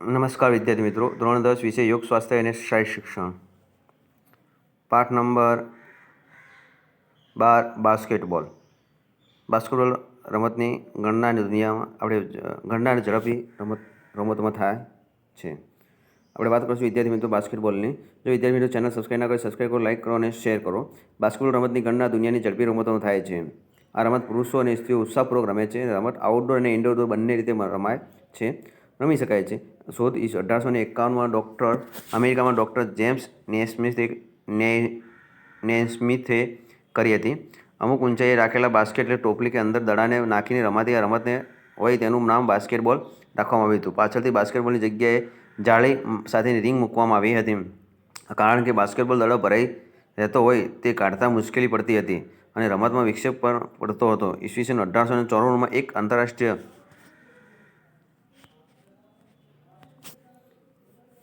નમસ્કાર વિદ્યાર્થી મિત્રો. ધોરણ દસ વિશે યોગ, સ્વાસ્થ્ય અને શારીરિક શિક્ષણ. પાઠ નંબર બાર, બાસ્કેટબોલ. બાસ્કેટબોલ રમતની ગણનાની દુનિયામાં આપણે ગણનાની ઝડપી રમત, રમતમાં થાય છે. આપણે વાત કરીશું વિદ્યાર્થી મિત્રો બાસ્કેટબોલની. જો વિદ્યાર્થી મિત્રો ચેનલ સબસ્ક્રાઈબ ના કરો સબસ્ક્રાઈબ કરો લાઈક કરો અને શેર કરો. બાસ્કેટબોલ રમતની ગણના દુનિયાની ઝડપી રમતોમાં થાય છે. આ રમત પુરુષો અને સ્ત્રીઓ ઉત્સાહપૂર્વક રમે છે. રમત આઉટડોર અને ઇન્ડોર બંને રીતે રમાય છે. રમી શકાય છે. શોધ અઢારસો ને એકાવનમાં ડૉક્ટર, અમેરિકામાં ડૉક્ટર જેમ્સ નેસ્મિથે ને નેસ્મિથે કરી હતી. અમુક ઊંચાઈએ રાખેલા બાસ્કેટ એટલે ટોપલી કે અંદર દડાને નાખીને રમાતી આ રમતને હોય તેનું નામ બાસ્કેટબોલ રાખવામાં આવ્યું હતું. પાછળથી બાસ્કેટબોલની જગ્યાએ જાળી સાથેની રિંગ મૂકવામાં આવી હતી. કારણ કે બાસ્કેટબોલ દડો ભરાઈ રહેતો હોય તે કાઢતા મુશ્કેલી પડતી હતી અને રમતમાં વિક્ષેપ પણ પડતો હતો. ઈસવીસન અઢારસો ને ચોરાણુંમાં એક આંતરરાષ્ટ્રીય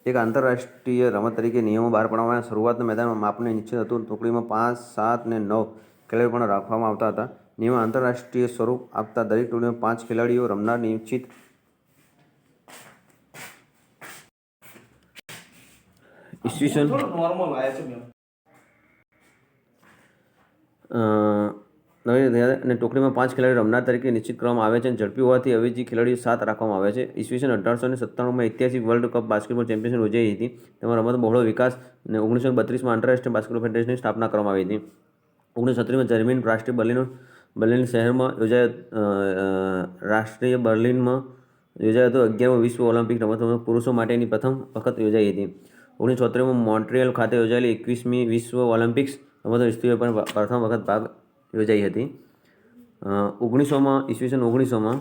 એક આંતરરાષ્ટ્રીય રમત તરીકે નિયમો બહાર પાડવામાં. શરૂઆતના મેદાનમાં માપને નિશ્ચિત હતું. ટુકડીમાં પાંચ સાત ને નવ ખેલાડીઓ પણ રાખવામાં આવતા હતા. નિયમો આંતરરાષ્ટ્રીય સ્વરૂપ આપતા દરેક ટુકડીમાં પાંચ ખેલાડીઓ રમનાર નિશ્ચિત ઈસવીસન થોડું નોર્મલ છે અને ટોકડીમાં પાંચ ખેલાડી રમનાર તરીકે નિશ્ચિત કરવામાં આવે છે અને ઝડપી હોવાથી અવેજી ખેલાડીઓ સાત રાખવામાં આવે છે, ઈસવીસન અઢારસો ને સત્તાણુંમાં ઐતિહાસિક વર્લ્ડ કપ બાસ્કેટબોલ ચેમ્પિયનશિપ યોજાઈ હતી. તેમાં રમત બહોળો વિકાસ અને ઓગણીસો બત્રીસમાં આંતરરાષ્ટ્રીય બાસ્કેટબોલ ફેડરેશનની સ્થાપના કરવામાં આવી હતી. ઓગણીસો છત્રીસમાં જર્મની રાષ્ટ્રીય બર્લિન બર્લિન શહેરમાં યોજાયો રાષ્ટ્રીય બર્લિનમાં યોજાયો હતો. અગિયારમો વિશ્વ ઓલિમ્પિક રમતોમાં પુરુષો માટેની પ્રથમ વખત યોજાઈ હતી. ઓગણીસો છોતેરમાં મોન્ટ્રિયલ ખાતે યોજાયેલી એકવીસમી વિશ્વ ઓલિમ્પિક્સ રમતો સ્ત્રીઓ પણ પ્રથમ વખત ભાગ યોજાઈ હતી. ઓગણીસોમાં ઈસવીસન ઓગણીસોમાં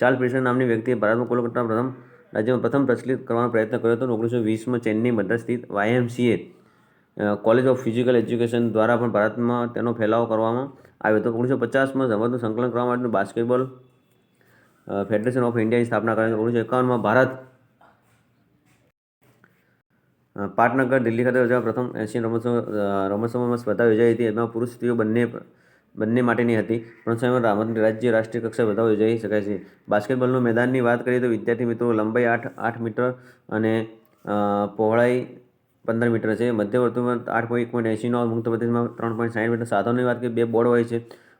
ચાર્લ પ્રિસન નામની વ્યક્તિએ ભારતમાં કોલકાતા પ્રથમ રાજ્યમાં પ્રથમ પ્રચલિત કરવાનો પ્રયત્ન કર્યો હતો ઓગણીસો વીસમાં ચેન્નઈ મદ્રાસ સ્થિત YMCA college of physical education દ્વારા પણ ભારતમાં તેનો ફેલાવો કરવામાં આવ્યો હતો. ઓગણીસો પચાસમાં રમતનું સંકલન કરવા માટેનું બાસ્કેટબોલ ફેડરેશન ઓફ ઇન્ડિયાની સ્થાપના કરી ઓગણીસો એકાવનમાં ભારત પાટનગર દિલ્હી ખાતે યોજાયેલ પ્રથમ એશિયન રમતોત્સવ અ, સ્પર્ધા યોજાઈ હતી. એમાં પુરુષ સ્ત્રીઓ બંને બંને માટેની હતી. પરંતુ એમાં રમત રાજ્ય રાષ્ટ્રીય કક્ષા બધા યોજાઈ શકાય છે. બાસ્કેટબોલનું મેદાનની વાત કરીએ તો વિદ્યાર્થી મિત્રો લંબાઈ આઠ આઠ મીટર અને પહોળાઈ પંદર મીટર છે. મધ્ય વર્તુળમાં આઠ પોઈન્ટ એક પોઈન્ટ એંશીનો મુક્ત પ્રદેશમાં ત્રણ પોઈન્ટ સાઠ મીટર. સાધનોની વાત કરીએ બે બોર્ડ હોય છે.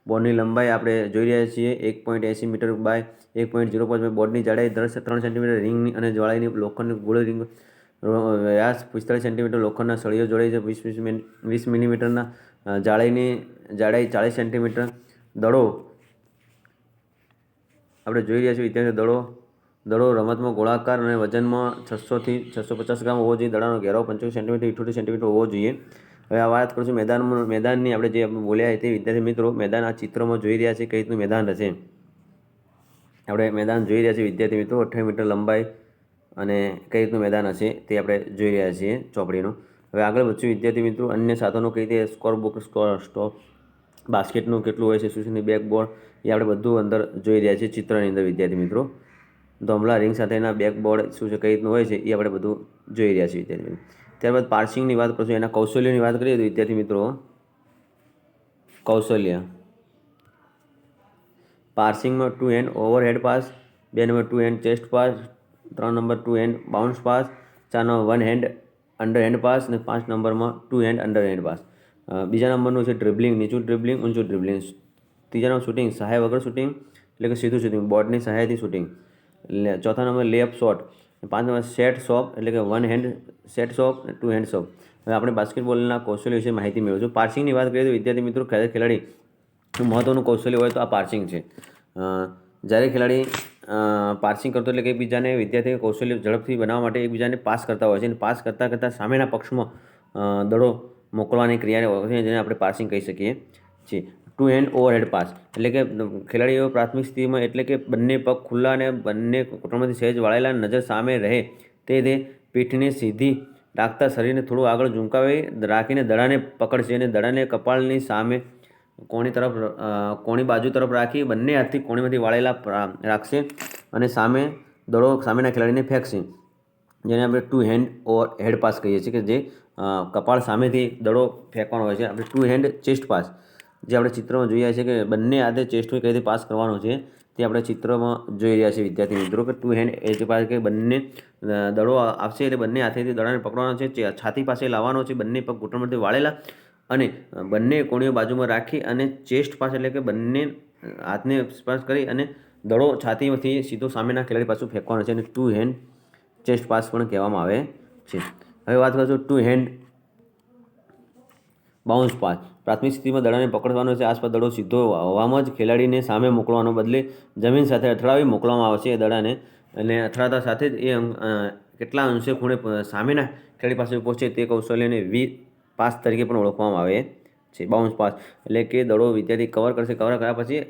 બોર્ડની લંબાઈ આપણે જોઈ રહ્યા છીએ. એક પોઈન્ટ એંસી મીટર બાય એક પોઈન્ટ ઝીરો પાંચ બોર્ડની જાડાઈ દસ ત્રણ સેન્ટીમીટર રિંગની અને જોડાઈની લોખંડની ગોળ રિંગ. વ્યાસ પિસ્તાળીસ સેન્ટીમીટર લોખંડના સળીઓ જોડાય છે. વીસ વીસ વીસ મિલીમીટરના જાળીની જાડાઈ ચાળીસ સેન્ટીમીટર દડો આપણે જોઈ રહ્યા છીએ વિદ્યાર્થી દડો દડો રમતમાં ગોળાકાર અને વજનમાં છસોથી છસો પચાસ ગ્રામ હોવો જોઈએ, દડાનો ઘેરાવ પંચોતેર સેન્ટીમીટર, ઇઠોતેર સેન્ટીમીટર હોવો જોઈએ. હવે આ વાત કરીશું મેદાનમાં મેદાનની, આપણે જે બોલ્યા તે વિદ્યાર્થી મિત્રો, મેદાન આ ચિત્રમાં જોઈ રહ્યા છે કઈ રીતનું મેદાન હશે આપણે મેદાન જોઈ રહ્યા છીએ વિદ્યાર્થી મિત્રો અઠ્ઠાવીસ મીટર લંબાઈ અને કઈ રીતનું મેદાન હશે તે આપણે જોઈ રહ્યા છીએ ચોપડીનું. હવે આગળ વધશું. વિદ્યાર્થી મિત્રો, અન્ય સાધનો કઈ રીતે સ્કોર બુક સ્ટોપ બાસ્કેટનું કેટલું હોય છે, શું છે બેકબોર્ડ એ આપણે બધું અંદર જોઈ રહ્યા છીએ ચિત્રની અંદર, વિદ્યાર્થી મિત્રો. ધોમલા રિંગ સાથેના બેકબોર્ડ શું છે, કઈ રીતનું હોય છે, એ આપણે બધું જોઈ રહ્યા છીએ, વિદ્યાર્થી મિત્રો. ત્યારબાદ પાર્સિંગની વાત કરશું, એના કૌશલ્યની વાત કરીએ તો, વિદ્યાર્થી મિત્રો, કૌશલ્ય. પાર્સિંગમાં ટુ એન્ડ ઓવરહેડ પાસ બે number two hand chest pass ત્રણ number two hand bounce pass ચાર number one hand under hand pass અને પાંચ નંબરમાં two hand under hand pass બીજા નંબરનું છે ડ્રિબલિંગ નીચું ડ્રિબલિંગ ઊંચું ડ્રિબલિંગ ત્રીજાનું શૂટિંગ સહાય વગર શૂટિંગ એટલે કે સીધું શૂટિંગ બોર્ડની સહાયથી શૂટિંગ ચોથા નંબર લેપ શોટ પાંચ નંબર સેટ શોપ એટલે કે one hand set shot two hand shot હવે આપણે બાસ્કેટબોલના કૌશલ્ય વિશે માહિતી મેળવીશું. પાર્સિંગની વાત કરીએ તો વિદ્યાર્થી મિત્રો ખેલ- ખેલાડી મહત્ત્વનું કૌશલ્ય હોય તો આ પાર્સિંગ છે. જ્યારે ખેલાડી પાર્સિંગ કરતો એટલે કે એકબીજાને વિદ્યાર્થી કૌશલ્ય ઝડપથી બનાવવા માટે એકબીજાને પાસ કરતા હોય છે અને પાસ કરતાં કરતાં સામેના પક્ષમાં દડો મોકલવાની ક્રિયાને હોય છે જેને આપણે પાર્સિંગ કહી શકીએ છીએ. ટુ હેન્ડ ઓવરહેડ પાસ એટલે કે ખેલાડીઓ પ્રાથમિક સ્થિતિમાં એટલે કે બંને પગ ખુલ્લા અને બંને ઘૂંટણમાંથી સહેજ વાળેલા નજર સામે રહે તે તે પીઠને સીધી રાખતા શરીરને થોડું આગળ ઝુંકાવી રાખીને દડાને પકડશે અને દડાને કપાળની સામે કોણી તરફ કોણી બાજુ તરફ રાખી બંને હાથથી કોણીમાંથી વાળેલા રાખશે અને સામે દડો સામેના ખેલાડીને ફેંકશે. જેને આપણે two hand overhead pass કહીએ છીએ કે જે કપાળ સામેથી દડો ફેંકવાનો હોય છે. આપણે ટુ હેન્ડ ચેસ્ટ પાસ જે આપણે ચિત્રમાં જોઈએ છે કે બંને હાથે ચેસ્ટમાં કઈ રીતે પાસ કરવાનો છે, તે આપણે ચિત્રમાં જોઈ રહ્યા છીએ વિદ્યાર્થી મિત્રો કે ટુ હેન્ડ એ પાસ કે બંને દડો આવશે એટલે બંને હાથેથી દડાને પકડવાનો છે છાતી પાસે લાવવાનો છે, બંને પગ ઘૂંટણમાંથી વાળેલા અને બંને કોણીઓ બાજુમાં રાખી અને ચેસ્ટ પાસે એટલે કે બંને હાથને સ્પર્શ કરી અને દડો છાતીમાંથી સીધો સામેના ખેલાડી પાછું ફેંકવાનો છે અને ટુ હેન્ડ ચેસ્ટ પાસ પણ કહેવામાં આવે છે. હવે વાત કરશું ટુ હેન્ડ બાઉન્સ પાસ પ્રાથમિક સ્થિતિમાં દડાને પકડવાનો છે. આસપાસ દડો સીધો હવામાં જ ખેલાડીને સામે મોકલવાનો બદલે જમીન સાથે અથડાવી મોકલવામાં આવે છે એ દડાને. અને અથડાતા સાથે જ એ કેટલા અંશે ખૂણે સામેના ખેલાડી પાસે પહોંચે તે કૌશલ્યને વી પાસ તરીકે પણ ઓળખવામાં આવે છે બાઉન્સ પાસ એટલે કે દડો વિદ્યાર્થી કવર કરશે કવર કર્યા પછી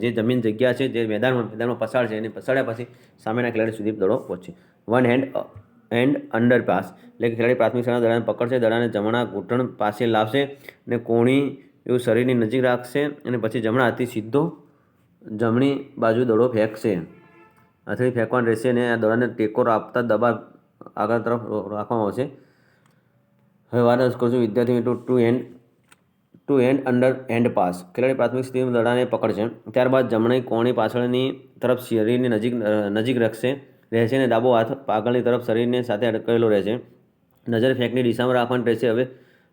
જે જમીન જગ્યા છે, જે મેદાનમાં મેદાનમાં પસાર છે, એને પસાડ્યા પછી સામેના ખેલાડી સુધી દડો પહોંચે. One hand hand under pass એટલે કે ખેલાડી પ્રાથમિક શાળા દડાને પકડશે, દડાને જમણા ઘૂંટણ પાસે લાવશે અને કોણી એવું શરીરની નજીક રાખશે અને પછી જમણા હાથથી સીધો જમણી બાજુ દડો ફેંકશે. હાથેથી ફેંકવાનું રહેશે અને આ દડાને ટેકો આપતા દબાણ આગળ તરફ રાખવામાં આવશે. હવે વાત કરશું વિદ્યાર્થી મિત્રો two hand two hand under hand pass ખેલાડી પ્રાથમિક સ્થિતિમાં દડાને પકડશે. ત્યારબાદ જમણે કોણી પાછળની તરફ શરીરની નજીક નજીક રાખશે, રહેશે અને ડાબો હાથ પાગળની તરફ શરીરને સાથે અટકેલો રહેશે. નજર ફેંકની દિશામાં રાખવાની રહેશે. હવે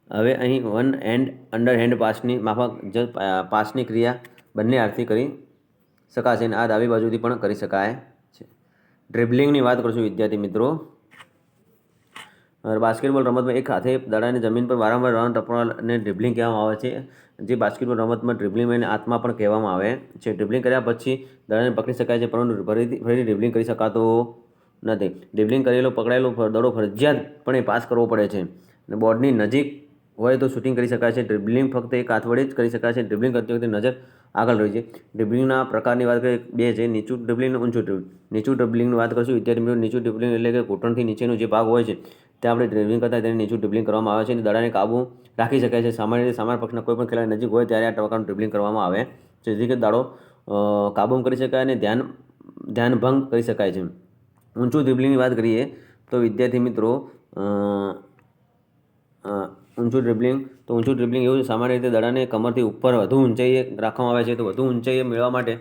હવે અહીં વન હેન્ડ અંડર હેન્ડ પાસની માફક જ પાસની ક્રિયા બંને આરથી કરી શકાશે અને આ ડાબી બાજુથી પણ કરી શકાય છે. ડ્રિબલિંગની વાત કરશું વિદ્યાર્થી મિત્રો. બાસ્કેટબોલ રમતમાં એક હાથે દડાને જમીન પર વારંવાર રન ટપવાને ડ્રિબલિંગ કહેવામાં આવે છે, જે બાસ્કેટબોલ રમતમાં ડ્રિબલિંગ એને આત્મા પણ કહેવામાં આવે છે. ડ્રિબલિંગ કર્યા પછી દડાને પકડી શકાય છે, પરંતુ ફરીથી ફરીથી ડ્રિબલિંગ કરી શકાતો નથી. ડ્રિબલિંગ કરેલો, પકડાયેલો દડો ફરજિયાત પણ એ પાસ કરવો પડે છે. અને બોર્ડની નજીક હોય તો શૂટિંગ કરી શકાય છે. ડ્રિબલિંગ ફક્ત એક હાથ વડે જ કરી શકાય છે. ડ્રિબલિંગ કરતી વખતે નજર આગળ રહી છે. ડ્રિબલિંગના પ્રકારની વાત કરીએ, બે છે, નીચું ડ્રિબલિંગ અને ઊંચું ડ્રિબલિંગ નીચું ડ્રિબલિંગની વાત કરશું વિદ્યાર્થી નીચું ડ્રિબલિંગ એટલે કે ઘૂંટણથી નીચેનો જે ભાગ હોય છે તે આપણે ડ્રાઇવિંગ કરતાં તેને નીચું ડ્રિબલિંગ કરવામાં આવે છે અને દડાને કાબુ રાખી શકાય છે. સામાન્ય રીતે સામાન્ય પક્ષના કોઈ પણ ખેલાડી નજીક હોય ત્યારે આ પ્રકારનું ડ્રિબલિંગ કરવામાં આવે છે. જેથી કે દાડો અ, કરી શકાય અને ધ્યાન ધ્યાન ભંગ કરી શકાય છે. ઊંચું ડ્રિબલિંગની વાત કરીએ તો વિદ્યાર્થી મિત્રો ઊંચું ડ્રિબલિંગ તો ઊંચું ડ્રિબલિંગ એવું સામાન્ય રીતે દડાને કમરથી ઉપર વધુ ઊંચાઈએ રાખવામાં આવે છે. તો વધુ ઊંચાઈએ મેળવવા માટે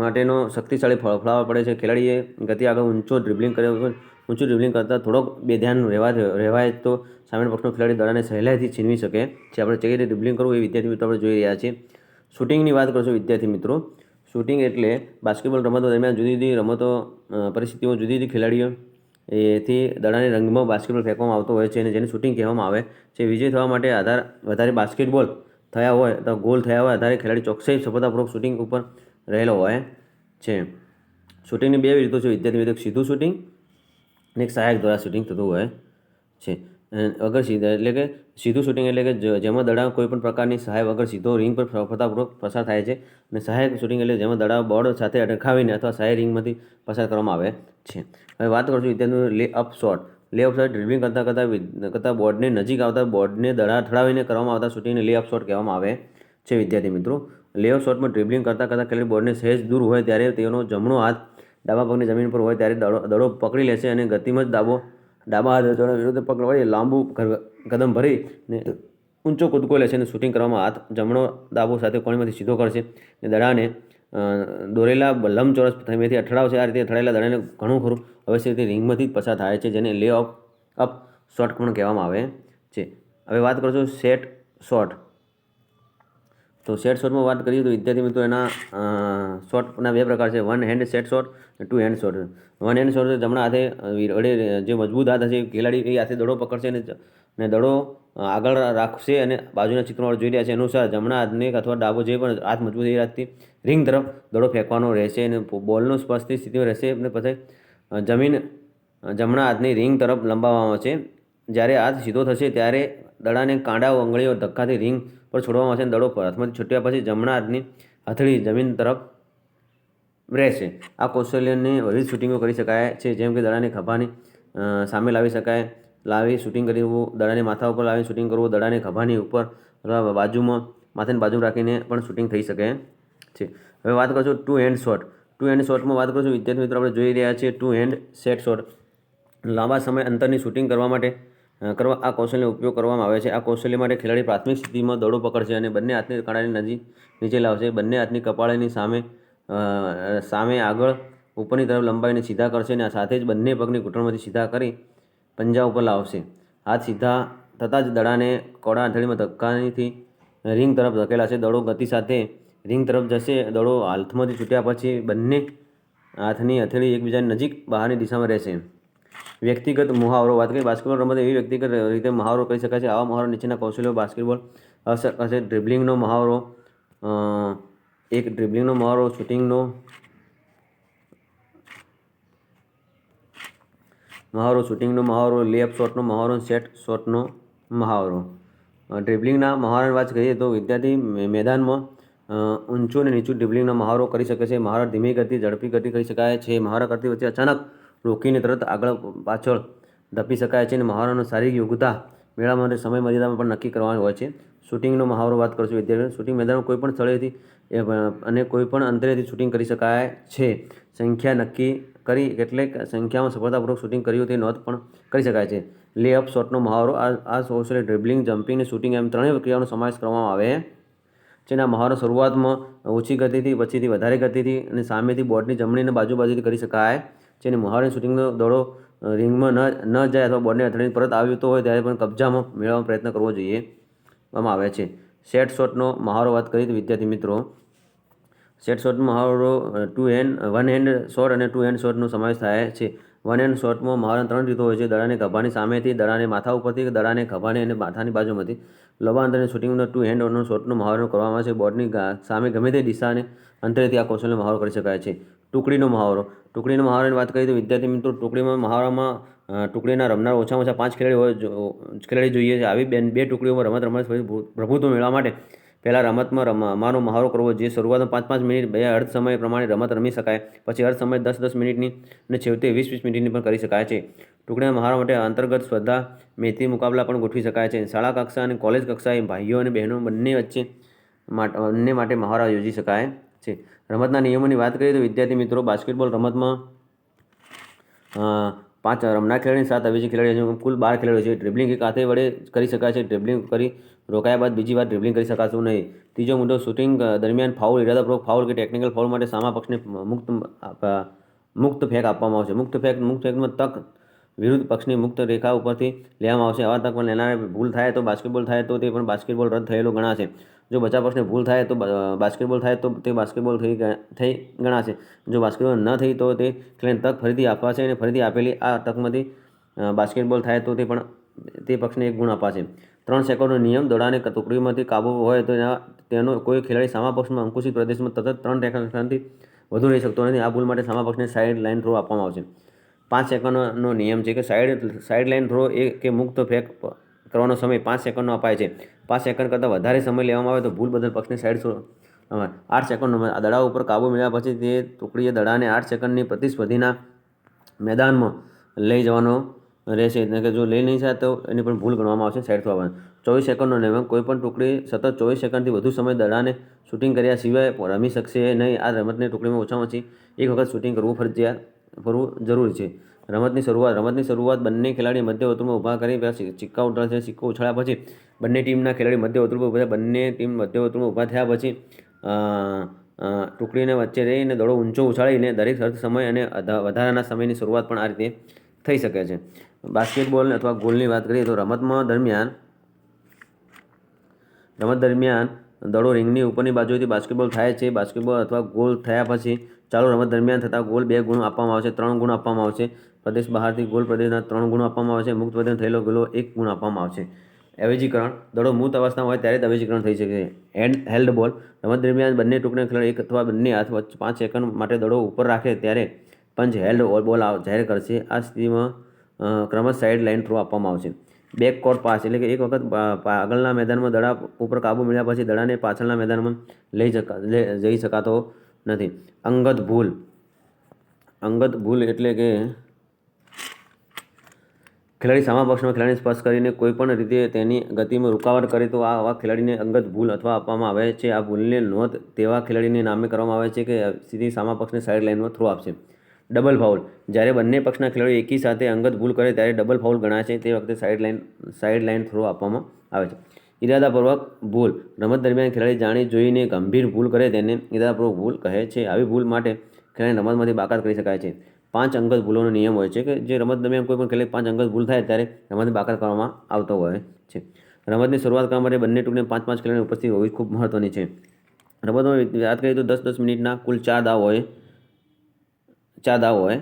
માટેનો શક્તિશાળી ફળફળાવો પડે છે. ખેલાડીએ ગતિ આગળ ઊંચો ડ્રિબલિંગ કર્યો ઊંચું ડ્રિબલિંગ કરતાં થોડોક બેધ્યાન રહેવા રહેવાય તો સામેનો પક્ષનો ખેલાડી દડાને સહેલાઈથી છીનવી શકે છે. આપણે કઈ રીતે ડ્રિબલિંગ કરવું એ વિદ્યાર્થી મિત્રો આપણે જોઈ રહ્યા છીએ. શૂટિંગની વાત કરશું વિદ્યાર્થી મિત્રો. શૂટિંગ એટલે બાસ્કેટબોલ રમતો દરમિયાન જુદી જુદી રમતો પરિસ્થિતિઓ, જુદી જુદી ખેલાડીઓ, એથી દડાને રંગમાં બાસ્કેટબોલ ફેંકવામાં આવતો હોય છે અને જેને શૂટિંગ કહેવામાં આવે છે. વિજય થવા માટે આધાર, વધારે બાસ્કેટબોલ થયા હોય તો ગોલ થયા હોય આધારે ખેલાડી ચોકસાઈ, સફળતાપૂર્વક શૂટિંગ ઉપર રહેલો હોય છે. શૂટિંગની બે રીતો છે વિદ્યાર્થી મિત્રો. સીધું શૂટિંગ અને એક સહાયક દ્વારા શૂટિંગ થતું હોય છે. અગર સીધા, એટલે કે સીધું શૂટિંગ એટલે કે જેમાં દડા કોઈ પણ પ્રકારની સહાય વગર સીધો રિંગ પર સફળતાપૂર્વક પસાર થાય છે અને સહાયક શૂટિંગ એટલે જેમાં દડા બોર્ડ સાથે અટકાવીને અથવા સહાય રિંગમાંથી પસાર કરવામાં આવે છે. હવે વાત કરશું વિદ્યાર્થીનું lay up shot lay up shot dribbling કરતાં કરતાં કરતાં બોર્ડને નજીક આવતા બોર્ડને દડા અથડાવીને કરવામાં આવતા શૂટિંગને લે અપ શોટ કહેવામાં આવે છે વિદ્યાર્થી મિત્રો. લે અપ શોટમાં ડ્રિબલિંગ કરતાં કરતાં ખેલાડી બોર્ડને સહેજ દૂર હોય ત્યારે તેનો જમણો હાથ ડાબા પગની જમીન પર હોય ત્યારે દડો દડો પકડી લેશે અને ગતિમાં જ ડાબો ડાબા હાથ વિરુદ્ધ પગ વળી લાંબુ કદમ ભરી ને ઊંચો કૂદકો લેશે અને શૂટિંગ કરવામાં હાથ જમણો ડાબો સાથે કોણીમાંથી સીધો કરશે. અને દડાને દોરેલા લંબચોરસ થઈમેથી અથડાવશે. આ રીતે અથડાયેલા દડાને ઘણું ખરું અવશ્ય રીતે રિંગમાંથી પસાર થાય છે, જેને લે અપ અપ શોટ પણ કહેવામાં આવે છે. હવે વાત કરશું સેટ શોટ તો સેટ શોટમાં વાત કરીએ તો વિદ્યાર્થી મિત્રો એના શોટના બે પ્રકાર છે. One hand set shot two hand shot one hand shot જમણા હાથે વડે જે મજબૂત હાથ હશે, ખેલાડી એ હાથે દડો પકડશે અને દડો આગળ રાખશે અને બાજુના ચિત્રમાં જોઈ રહ્યા છે. અનુસાર જમણા હાથને અથવા ડાબો જે પણ હાથ મજબૂત એ હાથથી રિંગ તરફ દડો ફેંકવાનો રહેશે અને બોલનો સ્પષ્ટ સ્થિતિમાં રહેશે અને પછી જમીન જમણા હાથની રિંગ તરફ લંબાવવામાં આવશે. જ્યારે હાથ સીધો થશે ત્યારે દડાને કાંડા આંગળીઓ ધક્કાથી રિંગ પર છોડવામાં આવશે દડો પર હાથમાંથી છૂટ્યા પછી જમણા હાથની હથેળી જમીન તરફ રહેશે. આ કૌશલ્યને વિવિધ શૂટિંગો કરી શકાય છે, જેમ કે દડાને ખભાની સામે લાવી શકાય, લાવી શૂટિંગ કરવું, દડાને માથા ઉપર લાવી શૂટિંગ કરવું, દડાને ખભાની ઉપર અથવા બાજુમાં માથાની બાજુ રાખીને પણ શૂટિંગ થઈ શકે છે. હવે વાત કરશું two hand shot. Two hand શોટમાં વાત કરશું, વિદ્યાર્થી મિત્રો, આપણે જોઈ રહ્યા છીએ ટુ હેન્ડ સેટ શોટ. લાંબા સમય અંતરની શૂટિંગ કરવા માટે કરવા, આ કૌશલ્યનો ઉપયોગ કરવામાં આવે છે. આ કૌશલ્ય માટે ખેલાડી પ્રાથમિક સ્થિતિમાં દડો પકડશે અને બંને હાથની કાંડાની નજીક નીચે લાવશે. બંને હાથની કપાળની સામે સામે આગળ ઉપરની તરફ લંબાઈને સીધા કરશે અને સાથે જ બંને પગની ઘૂંટણમાંથી સીધા કરી પંજા ઉપર લાવશે. હાથ સીધા થતાં જ દડાને કોડા હથેળીમાં ધક્કાથી રિંગ તરફ ધકેલાશે. દડો ગતિ સાથે રિંગ તરફ જશે. દડો હાથમાંથી છૂટ્યા પછી બંને હાથની હથેળી એકબીજાની નજીક બહારની દિશામાં રહેશે. વ્યક્તિગત મુહાવરો. વાત કરીએ બાસ્કેટબોલ રમત એવી વ્યક્તિગત રીતે મહાવરો કરી શકાય છે. આવા મહાવરો નીચેના કૌશલ્યો બાસ્કેટબોલ, અસર કરશે ડ્રિબલિંગનો મહાવરો એક ડ્રિબલિંગનો મહાવરો, શૂટિંગનો મહાવરો શૂટિંગનો મહાવરો લેફ શોટનો મહાવરો, સેટ શોટનો મહાવરો. ડ્રિબલિંગના મહાવરાની વાત કરીએ તો વિદ્યાર્થી મેદાનમાં ઊંચું અને નીચું ડ્રિબલિંગનો મહાવરો કરી શકે છે. મહાવરા ધીમી ગતિ, ઝડપી ગતિ કરી શકાય છે. મહાવરા કરતી વચ્ચે અચાનક રોકીને તરત આગળ પાછળ ધપી શકાય છે અને મહાવરાનું શારીરિક યોગ્યતા મેળવવા માટે સમય મર્યાદામાં પણ નક્કી કરવાનું હોય છે. શૂટિંગનો મહાવરો વાત કરશું વિદ્યાર્થીઓ. શૂટિંગ મેદાનમાં કોઈ પણ સ્થળેથી અને કોઈપણ અંતરેથી શૂટિંગ કરી શકાય છે. સંખ્યા નક્કી કરી કેટલીક સંખ્યામાં સફળતાપૂર્વક શૂટિંગ કર્યું તે નોંધ પણ કરી શકાય છે. લે અપ શોટનો મહાવરો આ આ કૌશલ્ય ડ્રિબલિંગ, જમ્પિંગ અને શૂટિંગ એમ ત્રણેય ક્રિયાઓનો સમાવેશ કરવામાં આવે. જેના મહારો શરૂઆતમાં ઓછી ગતિથી, પછીથી વધારે ગતિથી અને સામેથી બોર્ડની જમણી અને બાજુ બાજુથી કરી શકાય. અને મહાવરાની શૂટિંગનો દડો રિંગમાં ન ન જાય અથવા બોર્ડની અથડાઈને પરત આવતો હોય ત્યારે પણ કબજામાં મેળવવાનો પ્રયત્ન કરવો જોઈએ કરવામાં આવે છે. સેટ શોટનો મહાવરો વાત કરીએ તો વિદ્યાર્થી મિત્રો, સેટ શોટ મહાવરો two hand one hand shot અને ટુ હેન્ડ શોટનો સમાવેશ થાય છે. વન હેન્ડ શોટમાં મહાવરાની ત્રણ રીતો હોય છે, દડાને ખભાની સામેથી, દડાને માથા ઉપરથી, દડાને ખભાની અને માથાની બાજુમાંથી. લંબા શૂટિંગનો ટુ હેન્ડનો શોટનો મહાવરો કરવામાં આવે છે. બોર્ડની સામે ગમે તે દિશાને અંતરેથી આ કૌશલ્યનો મહાવરો કરી શકાય છે. ટુકડીનો મહાવરો. ટુકડીનો મહાવરાની વાત કરીએ તો વિદ્યાર્થી મિત્રો, ટુકડીમાં મહાવરામાં ટુકડીના રમનાર ઓછામાં ઓછા પાંચ ખેલાડી હોય ખેલાડી જોઈએ છે. આવી બે બે ટુકડીઓમાં રમત રમત પ્રભુત્વ મેળવવા માટે. પહેલાં રમતમાં રમવાનો મહાવરો કરવો જે શરૂઆતમાં પાંચ પાંચ મિનિટ, બે અર્ધ સમય પ્રમાણે રમત રમી શકાય. પછી અર્ધ સમય દસ દસ મિનિટની અને છેવટે વીસ વીસ મિનિટની પણ કરી શકાય છે. ટુકડીના મહાવરા માટે અંતર્ગત સ્પર્ધા મેથી મુકાબલા પણ ગોઠવી શકાય છે. શાળા કક્ષા અને કોલેજ કક્ષાએ ભાઈઓ અને બહેનો બંને વચ્ચે બંને માટે મહાવરા યોજી શકાય છે. રમતના નિયમોની વાત કરીએ તો વિદ્યાર્થી મિત્રો બાસ્કેટબોલ રમતમાં પાંચ રમનાર ખેલાડી સાત અવેજી ખેલાડીઓ છે. કુલ બાર ખેલાડીઓ છે. ડ્રિબલિંગ એક હાથે વડે કરી શકાય છે. ડ્રિબલિંગ કરી રોકાયા બાદ બીજી વાર ડ્રિબલિંગ કરી શકાશું નહીં. ત્રીજો મુદ્દો શૂટિંગ દરમિયાન ફાઉલ ઇરાદાપૂર્વક ફાઉલ કે ટેકનિકલ ફાઉલ માટે સામા પક્ષને મુક્ત મુક્ત ફેંક આપવામાં આવશે. મુક્ત ફેંક, મુક્ત ફેંકમાં તક વિરુદ્ધ પક્ષની મુક્ત રેખા ઉપરથી લેવામાં આવશે. આવા તક પણ લેનારે ભૂલ થાય તો બાસ્કેટબોલ થાય તો તે પણ બાસ્કેટબોલ રદ થયેલો ગણાશે. જો બચાવ પક્ષને ભૂલ થાય તો બાસ્કેટબોલ થાય તો તે બાસ્કેટબોલ થઈ થઈ ગણાશે. જો બાસ્કેટબોલ ન થઈ તો તે ખેલાડીને તક ફરીથી આપવાશે અને ફરીથી આપેલી આ તકમાંથી બાસ્કેટબોલ થાય તો તે પણ તે પક્ષને એક ગુણ અપાશે. ત્રણ સેકન્ડનો નિયમ દોડાને ટુકડીમાંથી કાબુ હોય તો તેનો કોઈ ખેલાડી સામા પક્ષમાં અંકુશિત પ્રદેશમાં તરત ત્રણ રેખાંકનથી વધુ રહી શકતો નથી. આ ભૂલ માટે સામા પક્ષને સાઇડ લાઇન થ્રો આપવામાં આવશે. પાંચ સેકન્ડનો નિયમ છે કે સાઇડ સાઇડ લાઇન થ્રો એ કે મુક્ત ફેંક કરવાનો સમય પાંચ સેકન્ડનો અપાય છે. પાંચ સેકન્ડ કરતાં વધારે સમય લેવામાં આવે તો ભૂલ બદલ પક્ષને સાઈડ છોડો. અ, આઠ સેકન્ડનો આ દડા ઉપર કાબુ મેળવ્યા પછી તે ટુકડીએ દડાને આઠ સેકન્ડની પ્રતિસ્પર્ધીના મેદાનમાં લઈ જવાનો રહેશે. એટલે કે જો લઈ નહીં જાય તો એની પણ ભૂલ ગણવામાં આવશે સાઈડ થવા ચોવીસ સેકન્ડનો નિયમ કોઈ પણ ટુકડી સતત ચોવીસ સેકન્ડથી વધુ સમય દડાને શૂટિંગ કર્યા સિવાય રમી શકશે નહીં. આ રમતની ટુકડીમાં ઓછામાં ઓછી એક વખત શૂટિંગ કરવું ફરજિયાત કરવું જરૂરી છે. રમતની શરૂઆત રમતની શરૂઆત બંને ખેલાડી મધ્ય વર્તુળમાં ઊભા કરી પછી સિક્કા સિક્કા છે, સિક્કો ઉછળ્યા પછી બંને ટીમના ખેલાડી મધ્ય વર્તુળમાં ઊભા. બંને ટીમ મધ્ય વર્તુળમાં ઊભા થયા પછી ટુકડીને વચ્ચે રહીને દડો ઊંચો ઉછાળીને દરેક અર્ધ સમય અને વધારાના સમયની શરૂઆત પણ આ રીતે થઈ શકે છે. બાસ્કેટબોલ અથવા ગોલની વાત કરીએ તો રમતમાં દરમિયાન, રમત દરમિયાન દડો રિંગની ઉપરની બાજુથી બાસ્કેટબોલ થાય છે. બાસ્કેટબોલ અથવા ગોલ થયા પછી ચાલુ રમત દરમિયાન થતા ગોલ બે ગુણ આપવામાં આવશે, ત્રણ ગુણ આપવામાં આવશે. પ્રદેશ બહારથી ગોલ પ્રદેશના ત્રણ ગુણ આપવામાં આવશે. મુક્ત પ્રદેશ થયેલો ગોલો એક ગુણ આપવામાં આવશે. અવેજીકરણ. દડો મૂત અવસ્થામાં હોય ત્યારે જ અવેજીકરણ થઈ શકે. છે હેલ્ડ બોલ. રમત દરમિયાન બંને ટૂંકને ખેલાડી એક અથવા બંને હાથ પાંચ સેકન્ડ માટે દડો ઉપર રાખે ત્યારે પંચ, હેલ્ડ બોલ જાહેર કરશે. આ સ્થિતિમાં ક્રમશ સાઇડ લાઇન થ્રો આપવામાં આવશે. બેક કોર્ટ પાસ એટલે કે એક વખત આગળના મેદાનમાં દડા ઉપર કાબુ મેળવ્યા પછી દડાને પાછળના મેદાનમાં લઈ- જઈ શકાતો નથી. અંગત ભૂલ. અંગત ભૂલ એટલે કે ખેલાડી સામા પક્ષના ખેલાડીને સ્પર્શ કરીને કોઈપણ રીતે તેની ગતિમાં રૂકાવટ કરે તો આવા ખેલાડીને અંગત ભૂલ અથવા આપવામાં આવે છે. આ ભૂલને નોંધ તેવા ખેલાડીને નામે કરવામાં આવે છે કે સીધી સામા પક્ષને સાઇડ લાઇનમાં થ્રો આપશે. Double foul. જ્યારે બંને પક્ષના ખેલાડીઓ એકી સાથે અંગત ભૂલ કરે ત્યારે ડબલ ફાઉલ ગણાય છે તે વખતે side line side line throw આપવામાં આવે છે. ઇરાદાપૂર્વક ભૂલ. રમત દરમિયાન ખેલાડી જાણી જોઈને ગંભીર ભૂલ કરે તેને ઇરાદાપૂર્વક ભૂલ કહે છે. આવી ભૂલ માટે ખેલાડીને રમતમાંથી બાકાત કરી શકાય છે. પાંચ અંગત ભૂલોનો નિયમ હોય છે કે જે રમત દરમિયાન કોઈ પણ ખેલાડી પાંચ અંગત ભૂલ થાય ત્યારે રમતથી બાકાત કરવામાં આવતો હોય છે. રમતની શરૂઆત કરવા માટે બંને ટૂંકને પાંચ પાંચ ખેલાડીની ઉપસ્થિત હોવી ખૂબ મહત્ત્વની છે. રમતમાં વાત કરીએ તો દસ દસ મિનિટના કુલ ચાર દાવ હોય, ચાર દાવ હોય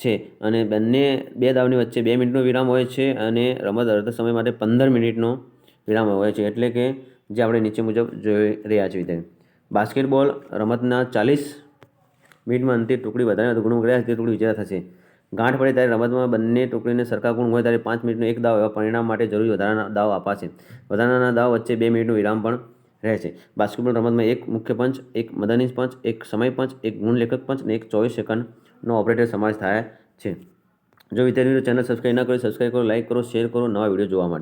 છે અને બંને બે દાવની વચ્ચે બે મિનિટનો વિરામ હોય છે અને રમત અડધા સમય માટે પંદર મિનિટનો વિરામ હોય છે. એટલે કે જે આપણે નીચે મુજબ જોઈ રહ્યા છીએ તે બાસ્કેટબોલ રમતના ચાલીસ મિનિટમાં અંતે ટુકડી વધારે ગુણ કર્યા તે ટુકડી વિજેતા થશે. ગાંઠ પડે ત્યારે રમતમાં બંને ટુકડીને સરખા ગુણ હોય ત્યારે પાંચ મિનિટનો એક દાવ એવા પરિણામ માટે જરૂરી વધારાના દાવ અપાશે. વધારાના દાવ વચ્ચે બે મિનિટનો વિરામ પણ રહે છે. બાસ્કેટબોલ રમતમાં એક મુખ્ય પંચ, એક મદદનીશ પંચ, એક સમય પંચ, એક ગુણ લેખક પંચ અને એક ચોવીસ સેકન્ડનો ઓપરેટર સમાવેશ થાય છે. જો વિદ્યાર્થીઓ ચેનલ સબસ્ક્રાઈબ ન કરો સબસ્ક્રાઈબ કરો, લાઇક કરો, શેર કરો. નવા વીડિયો જોવા માટે.